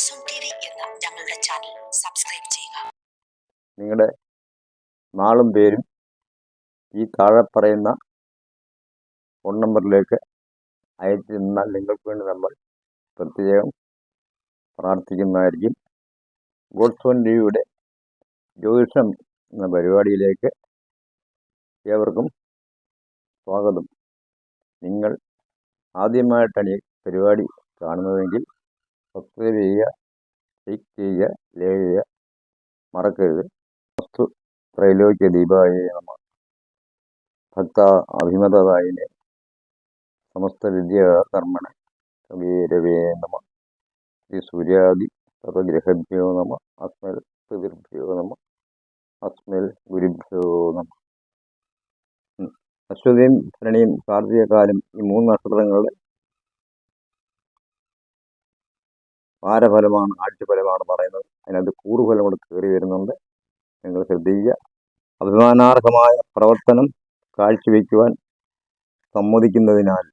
എന്ന ഞങ്ങളുടെ channel subscribe ചെയ്യുക. നിങ്ങളുടെ നാളും പേരും ഈ താഴെ പറയുന്ന ഫോൺ നമ്പറിലേക്ക് അയച്ചു തന്നാൽ നിങ്ങൾക്ക് വേണ്ടി നമ്മൾ പ്രത്യേകം പ്രാർത്ഥിക്കുന്നതായിരിക്കും. ഗോഡ്സ് ഓൺ ടി ജ്യോതിഷം എന്ന പരിപാടിയിലേക്ക് ഏവർക്കും സ്വാഗതം. നിങ്ങൾ ആദ്യമായിട്ടാണ് ഈ പരിപാടി കാണുന്നതെങ്കിൽ സബ്സ്ക്രൈബ് ചെയ്യുക ലൈക്ക് ചെയ്യുക ഷെയർ ചെയ്യുക മറക്കരുത്. വസ്തു ത്രൈലോക്യ ദീപായ നമ ഭക്ത അഭിമതതായിനെ സമസ്ത വിദ്യ കർമ്മണ കവീരവേ നമ. ശ്രീ സൂര്യാദി സർവഗ്രഹഭ്യോ നമ. അസ്മൽ പിതൃഭ്യോ നമ. അസ്മൽ ഗുരുഭ്യോ നമ. അശ്വതിയും ഭരണിയും കാർത്തികകാലം ഈ മൂന്ന് നക്ഷത്രങ്ങളുടെ വാരഫലമാണ് ആഴ്ചഫലമാണ് പറയുന്നത്. അതിനകത്ത് കൂറുഫലം കൂടെ കയറി വരുന്നുണ്ട്. നിങ്ങൾ ശ്രദ്ധിക്കുക. അഭിമാനാർഹമായ പ്രവർത്തനം കാഴ്ചവെക്കുവാൻ സമ്മതിക്കുന്നതിനാൽ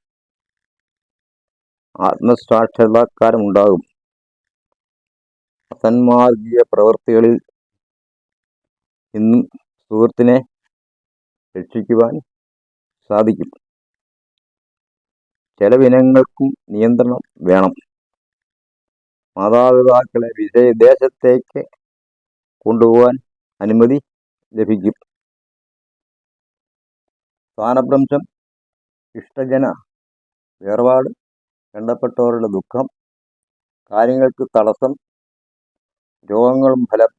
ആത്മസാക്ഷരതാക്കാരമുണ്ടാകും അസന്മാർഗീയ പ്രവൃത്തികളിൽ ഇന്നും സുഹൃത്തിനെ രക്ഷിക്കുവാൻ സാധിക്കും. ചെലവിനങ്ങൾക്കും നിയന്ത്രണം വേണം. മാതാപിതാക്കളെ വിദേശത്തേക്ക് കൊണ്ടുപോകാൻ അനുമതി ലഭിക്കും. സ്ഥാനഭ്രംശം ഇഷ്ടജന വേർപാട് ബന്ധപ്പെട്ടവരുടെ ദുഃഖം കാര്യങ്ങൾക്ക് തടസ്സം രോഗങ്ങളും ഫലം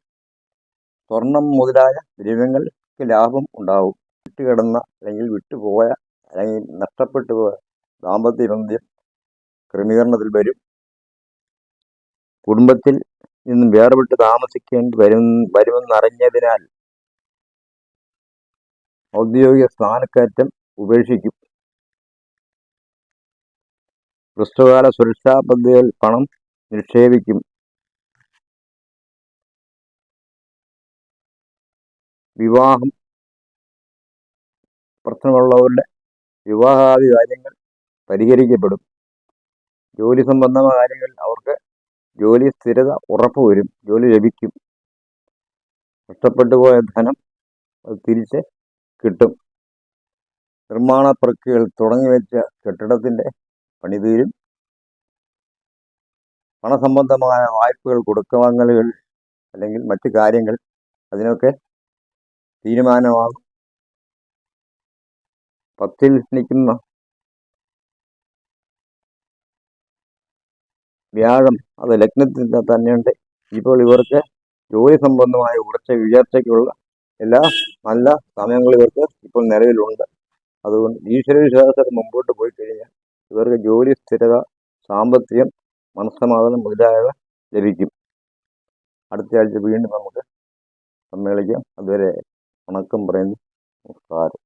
സ്വർണം മുതലായ ദ്രവ്യങ്ങൾക്ക് ലാഭം ഉണ്ടാവും. വിട്ടുകിടന്ന അല്ലെങ്കിൽ വിട്ടുപോയ അല്ലെങ്കിൽ നഷ്ടപ്പെട്ടു പോയ ദാമ്പത്യ ബന്ധം ക്രമീകരണത്തിൽ വരും. കുടുംബത്തിൽ നിന്നും വേർപെട്ട് താമസിക്കേണ്ടി വരും വരുമെന്നറിഞ്ഞതിനാൽ ഔദ്യോഗിക സ്ഥാനക്കയറ്റം ഉപേക്ഷിക്കും. ഹ്രസ്വകാല സുരക്ഷാ പദ്ധതിയിൽ പണം നിക്ഷേപിക്കും. വിവാഹം. പ്രശ്നമുള്ളവരുടെ വിവാഹാദി കാര്യങ്ങൾ പരിഹരിക്കപ്പെടും. ജോലി സംബന്ധമായ കാര്യങ്ങൾ അവർക്ക് ജോലി സ്ഥിരത ഉറപ്പുവരും ജോലി ലഭിക്കും. നഷ്ടപ്പെട്ടു പോയ ധനം അത് തിരിച്ച് കിട്ടും. നിർമ്മാണ പ്രക്രിയകൾ തുടങ്ങി വെച്ച കെട്ടിടത്തിന്റെ പണി തീരും. പണസംബന്ധമായ വായ്പകൾ കൊടുക്കവാങ്ങലുകൾ അല്ലെങ്കിൽ മറ്റു കാര്യങ്ങൾ അതിനൊക്കെ തീരുമാനമാകും. പത്തിൽ നിൽക്കുന്ന വ്യാഴം അത് ലഗ്നത്തിൽ തന്നെയുണ്ട്. ഇപ്പോൾ ഇവർക്ക് ജോലി സംബന്ധമായ ഉറച്ച ഉയർച്ചയ്ക്കുള്ള എല്ലാ നല്ല സമയങ്ങളും ഇവർക്ക് ഇപ്പോൾ നിലവിലുണ്ട്. അതുകൊണ്ട് ഈശ്വര വിശ്വാസത്തിൽ മുമ്പോട്ട് പോയി കഴിഞ്ഞാൽ ഇവർക്ക് ജോലി സ്ഥിരത സാമ്പത്തികം മനസ്സമാധാനം മുതലായവ ലഭിക്കും. അടുത്ത ആഴ്ച വീണ്ടും നമുക്ക് സമ്മേളിക്കാം. അതുവരെ വണക്കം പറയുന്നു. നമസ്കാരം.